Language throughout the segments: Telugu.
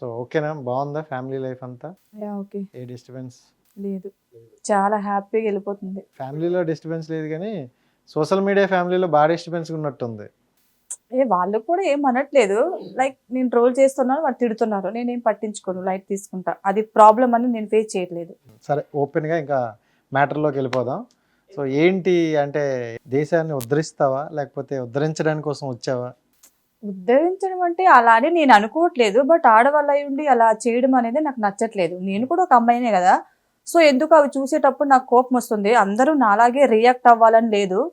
సో ఓకేనా? బాగుందా ఫ్యామిలీ లైఫ్ అంతా? Yeah okay. A disturbance? లేదు. చాలా హ్యాపీగా వెళ్ళిపోతుంది. ఫ్యామిలీలో డిస్టర్బెన్స్ లేదు కానీ సోషల్ మీడియా ఫ్యామిలీలో బాగా డిస్టర్బెన్స్ ఉన్నట్టుంది. ఏ వాళ్ళు కూడా ఏం అనట్లేదు. లైక్ నేను ట్రోల్ చేస్తున్నాను వాళ్ళు తిడుతున్నారు. నేనేం పట్టించుకోను లైట్ తీసుకుంటా. అది ప్రాబ్లం అని నేను ఫేస్ చేయట్లేదు. సరే ఓపెన్గా ఇంకా మ్యాటర్లోకి వెళ్ళిపోదాం. సో ఏంటి అంటే దేశాన్ని ఉద్ధరిస్తావా లేకపోతే ఉద్ధరించడానికి కోసం వచ్చావా? ఉద్ధరించడం అంటే అలా అని నేను అనుకోవట్లేదు బట్ ఆడవాళ్ళ అయి ఉండి అలా చేయడం అనేది నాకు నచ్చట్లేదు. నేను కూడా ఒక అమ్మాయినే కదా. సో ఎందుకు అవి చూసేటప్పుడు నాకు కోపం వస్తుంది? అందరూ నాలాగే రియాక్ట్ అవ్వాలని లేదు.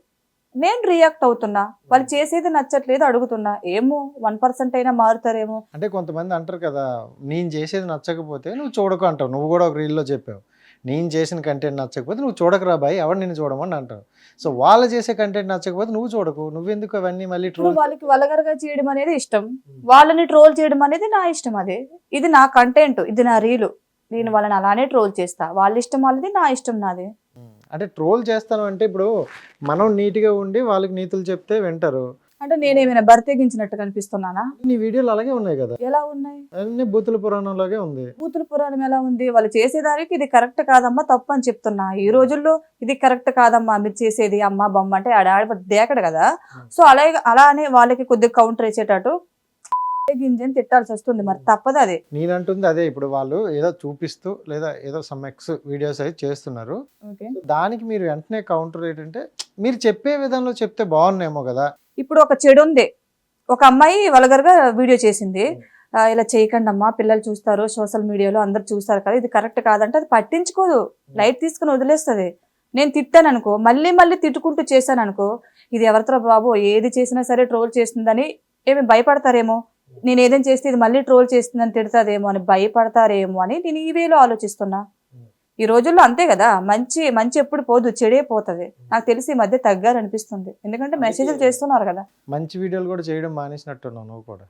నేను రియాక్ట్ అవుతున్నా. వాళ్ళు చేసేది నచ్చట్లేదు అడుగుతున్నా. ఏమో వన్ పర్సెంట్ అయినా మారుతారేమో. అంటే కొంతమంది అంటారు కదా నేను చేసేది నచ్చకపోతే నువ్వు చూడకు అంటావు. నువ్వు కూడా ఒక రీల్లో చెప్పావు. నేను చేసిన కంటెంట్ నచ్చకపోతే నువ్వు చూడకురా బాయ్ ఎవరు నేను చూడమని అంటావు సో వాళ్ళు చేసే కంటెంట్ నచ్చకపోతే నువ్వు చూడకు. నువ్వెందుకు అవన్నీ మళ్ళీ ట్రోల్ వాళ్ళకి వలగరగా చేయడం అనేది ఇష్టం. వాళ్ళని ట్రోల్ చేయడం అనేది నా ఇష్టం అదే. ఇది నా కంటెంట్ ఇది నా రీలు నేను వాళ్ళని అలానే ట్రోల్ చేస్తా. వాళ్ళ ఇష్టం వాళ్ళది నా ఇష్టం నాది. అంటే ట్రోల్ చేస్తాను అంటే ఇప్పుడు మనం నీట్గా ఉండి వాళ్ళకి నీతులు చెప్తే వింటారు. అంటే నేనేమైనా బర్తెగించినట్టు కనిపిస్తున్నానా? నీ వీడియోలు అలాగే ఉన్నాయి కదా. ఎలా ఉన్నాయి? అన్ని బూతుల పురాణంలాగే ఉంది. బూతుల పురాణం ఎలా ఉంది? వాళ్ళు చేసేదానికి ఇది కరెక్ట్ కాదమ్మా తప్పు అని చెప్తున్నా. ఈ రోజుల్లో ఇది కరెక్ట్ కాదమ్మా మీరు చేసేది అమ్మ బొమ్మ అంటే ఆడ ఆడ దేకడు కదా. సో అలాగే అలానే వాళ్ళకి కొద్దిగా కౌంటర్ వేసేటట్టు గింజని తిట్టాల్సి వస్తుంది. మరి తప్పదు అది. నేనంటుంది అదే ఇప్పుడు వాళ్ళు ఏదో చూపిస్తూ లేదా ఏదో సమ్ ఎక్స్ వీడియోస్ అయితే చేస్తున్నారు. దానికి మీరు వెంటనే కౌంటర్ ఏంటంటే మీరు చెప్పే విధంలో చెప్తే బాగున్నాయేమో కదా. ఇప్పుడు ఒక చెడు ఉంది. ఒక అమ్మాయి వలగర్గా వీడియో చేసింది. ఇలా చేయకండి అమ్మా పిల్లలు చూస్తారు సోషల్ మీడియాలో అందరు చూస్తారు కదా ఇది కరెక్ట్ కాదంటే అది పట్టించుకోదు. లైట్ తీసుకుని వదిలేస్తుంది. నేను తిట్టాను అనుకో మళ్ళీ మళ్ళీ తిట్టుకుంటూ చేశాను అనుకో ఇది ఎవరితో బాబు ఏది చేసినా సరే ట్రోల్ చేస్తుందని ఏమి భయపడతారేమో? నేను ఏదైనా చేస్తే ఇది మళ్ళీ ట్రోల్ చేస్తుందని తిడతాదేమో అని భయపడతారేమో అని నేను ఈ వేలో ఆలోచిస్తున్నా. ఈ రోజుల్లో అంతే కదా మంచి మంచి ఎప్పుడు పోదు చెడే పోతుంది. నాకు తెలిసి ఈ మధ్య తగ్గాలనిపిస్తుంది. ఎందుకంటే మెసేజ్లు చేస్తున్నారు కదా. మంచి వీడియోలు కూడా చేయడం మానేసినట్టున్నావు నువ్వు కూడా.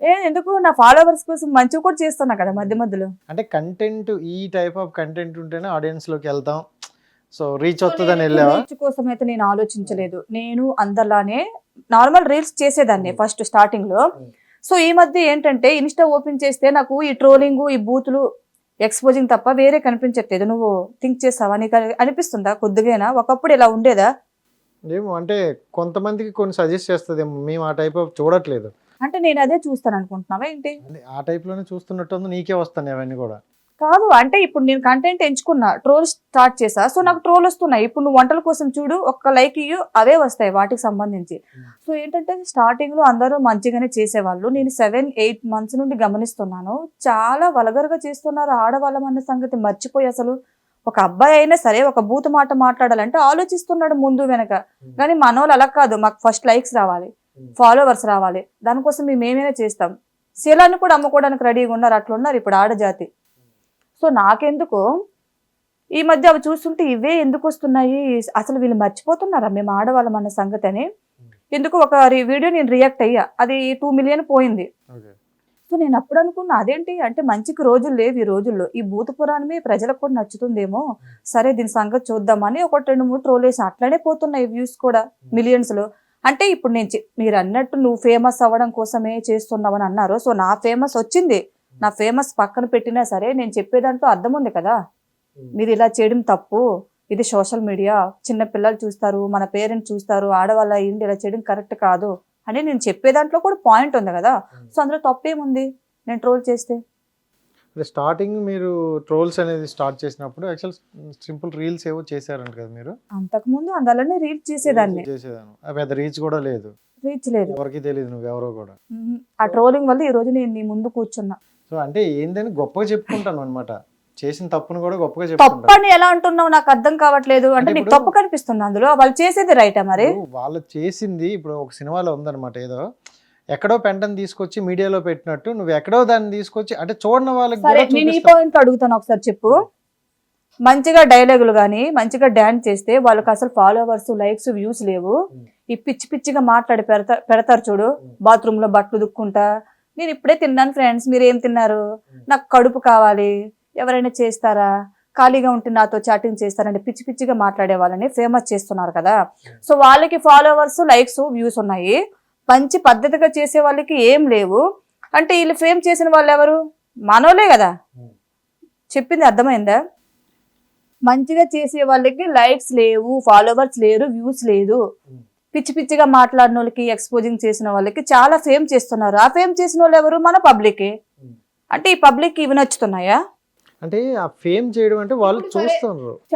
ఏ ఎందుకు? నా ఫాలోవర్స్ కోసం మంచి కూడా చేస్తున్నా కదా మధ్య మధ్యలో. అంటే కంటెంట్ ఈ టైప్ ఆఫ్ కంటెంట్ ఉంటేనే audience లోకి వెళ్తాం. సో రీచ్ అవుతుందని వెళ్ళావా? రీచ్ కోసం అయితే నేను ఆలోచించలేదు. నేను అందరిలానే నార్మల్ రీల్స్ చేసేదాన్ని ఫస్ట్ స్టార్టింగ్లో. సో ఈ మధ్య ఏంటంటే ఇన్స్టా ఓపెన్ చేస్తే నాకు ఈ ట్రోలింగ్ ఈ బూతులు ఎక్స్పోజింగ్ తప్ప వేరే కనిపించట్లేదు. నువ్వు థింక్ చేస్తావా నీకు అని- అనిపిస్తుందా? కొద్దిగైనా? ఒకప్పుడు ఇలా ఉండేదా? ఏమో అంటే కొంతమందికి కొన్ని సజెస్ట్ చేస్తుంది మేము ఆ టైప్ ఆఫ్ చూడట్లేదు. అంటే నేను అదే చూస్తాను అనుకుంటున్నావా ఏంటి? ఆ type లోనే చూస్తున్నట్టుంది నీకే వస్తాయి అవన్నీ కూడా. కాదు అంటే ఇప్పుడు నేను కంటెంట్ ఎంచుకున్నా ట్రోల్ స్టార్ట్ చేసా. సో నాకు ట్రోల్ వస్తున్నాయి. ఇప్పుడు నువ్వు వంటల కోసం చూడు ఒక్క లైక్ ఇయ్యు అవే వస్తాయి వాటికి సంబంధించి. సో ఏంటంటే స్టార్టింగ్లో అందరూ మంచిగానే చేసేవాళ్ళు. నేను సెవెన్ ఎయిట్ మంత్స్ నుండి గమనిస్తున్నాను. చాలా వలగరగా చేస్తున్నారు ఆడవాళ్ళం అన్న సంగతి మర్చిపోయి అసలు. ఒక అబ్బాయి అయినా సరే ఒక బూతు మాట మాట్లాడాలంటే ఆలోచిస్తున్నాడు ముందు వెనక. కానీ మనోళ్ళు అలా కాదు. మాకు ఫస్ట్ లైక్స్ రావాలి. ఫాలోవర్స్ రావాలి. దానికోసం మేము ఏమైనా చేస్తాం. శీలాన్ని కూడా అమ్ముకోవడానికి రెడీగా ఉన్నారు. అట్లా ఉన్నారు ఇప్పుడు ఆడజాతి. సో నాకెందుకు? ఈ మధ్య అవి చూస్తుంటే ఇవే ఎందుకు వస్తున్నాయి? అసలు వీళ్ళు మర్చిపోతున్నారా? మేము ఆడవాళ్ళం అన్న సంగతి అని. ఎందుకు ఒక వీడియో నేను రియాక్ట్ అయ్యా. అది టూ మిలియన్ పోయింది. సో నేను అప్పుడు అనుకున్నా అదేంటి? అంటే మంచికి రోజులు లేవు ఈ రోజుల్లో. ఈ భూత పురాణమే ప్రజలకు కూడా నచ్చుతుందేమో. సరే దీని సంగతి చూద్దామని ఒకటి రెండు మూడు ట్రోల్ వేసి అట్లనే పోతున్నాయి వ్యూస్ కూడా మిలియన్స్లో. అంటే ఇప్పుడు నేను మీరు అన్నట్టు నువ్వు ఫేమస్ అవ్వడం కోసమే చేస్తున్నావని అన్నారు. సో నా ఫేమస్ వచ్చింది. నా ఫేమస్ పక్కన పెట్టినా సరే నేను చెప్పేదాంట్లో అర్థం ఉంది కదా. మీరు ఇలా చేయడం తప్పు. ఇది సోషల్ మీడియా. చిన్న పిల్లలు చూస్తారు మన పేరెంట్స్ చూస్తారు ఆడవాళ్ళ అయ్యింది ఇలా చేయడం కరెక్ట్ కాదు అని నేను చెప్పే దాంట్లో కూడా పాయింట్ ఉంది కదా. సో అందులో తప్పేముంది? నేను ట్రోల్ చేస్తే? అంటే స్టార్టింగ్ మీరు ట్రోల్స్ అనేది స్టార్ట్ చేసినప్పుడు యాక్చువల్ సింపుల్ రీల్స్ ఏవో చేశారంట కదా మీరు? అంతకుముందు అందులోనే రీచ్ చేసేదాన్ని. చేసేదాను పెద్ద రీచ్ కూడా లేదు. రీచ్ లేదు. ఎవరికి తెలియదు నువ్వు ఎవరో కూడా. ఆ ట్రోలింగ్ వల్ల ఈ రోజు నేను నీ ముందు కూర్చున్నా. సో అంటే ఏందని గొప్పగా చెప్పుకుంటాను అనమాట చేసిన తప్పును కూడా గొప్పగా చెప్పుకుంటాను. ఎలా అంటున్నావు? నాకు అర్థం కావట్లేదు. అంటే నీకు తప్పు కనిపిస్తుంది అందులో. వాళ్ళు చేసేది రైటా మరి? వాళ్ళు చేసింది ఇప్పుడు ఒక సినిమాలో ఉందన్నమాట ఏదో. ఎక్కడో పెంటని తీసుకొచ్చి మీడియాలో పెట్టినట్టు నువ్వు ఎక్కడో దాన్ని తీసుకొచ్చి అంటే చూడని వాళ్ళకి సరే కూడా నేను ఈ చూపిస్తావు. పాయింట్ అడుగుతాను ఒకసారి చెప్పు. మంచిగా డైలాగులు కానీ మంచిగా డాన్స్ చేస్తే వాళ్ళకి అసలు ఫాలోవర్స్ లైక్స్ వ్యూస్ లేవు. ఈ పిచ్చి పిచ్చిగా మాట్లాడి పెడతా పెడతారు చూడు. బాత్రూమ్లో బట్టలు దుక్కుంటా నేను ఇప్పుడే తిన్నాను ఫ్రెండ్స్ మీరు ఏం తిన్నారు నాకు కడుపు కావాలి. ఎవరైనా చేస్తారా? ఖాళీగా ఉంటే నాతో చాటింగ్ చేస్తారంటే పిచ్చి పిచ్చిగా మాట్లాడే వాళ్ళని ఫేమస్ చేస్తున్నారు కదా. సో వాళ్ళకి ఫాలోవర్స్ లైక్స్ వ్యూస్ ఉన్నాయి. మంచి పద్ధతిగా చేసే వాళ్ళకి ఏం లేవు. అంటే వీళ్ళు ఫేమ్ చేసిన వాళ్ళు ఎవరు? మనోలే కదా. చెప్పింది అర్థమైందా? మంచిగా చేసే వాళ్ళకి లైక్స్ లేవు ఫాలోవర్స్ లేరు వ్యూస్ లేదు. పిచ్చి పిచ్చిగా మాట్లాడిన వాళ్ళకి ఎక్స్పోజింగ్ చేసిన వాళ్ళకి చాలా ఫేమ్ చేస్తున్నారు. ఆ ఫేమ్ చేసిన వాళ్ళు ఎవరు? మన పబ్లిక్ అంటే ఈ పబ్లిక్ ఇవి నచ్చుతున్నాయా? అంటే ఆ ఫేమ్ చేయడం అంటే వాళ్ళు. చూస్తున్నారు.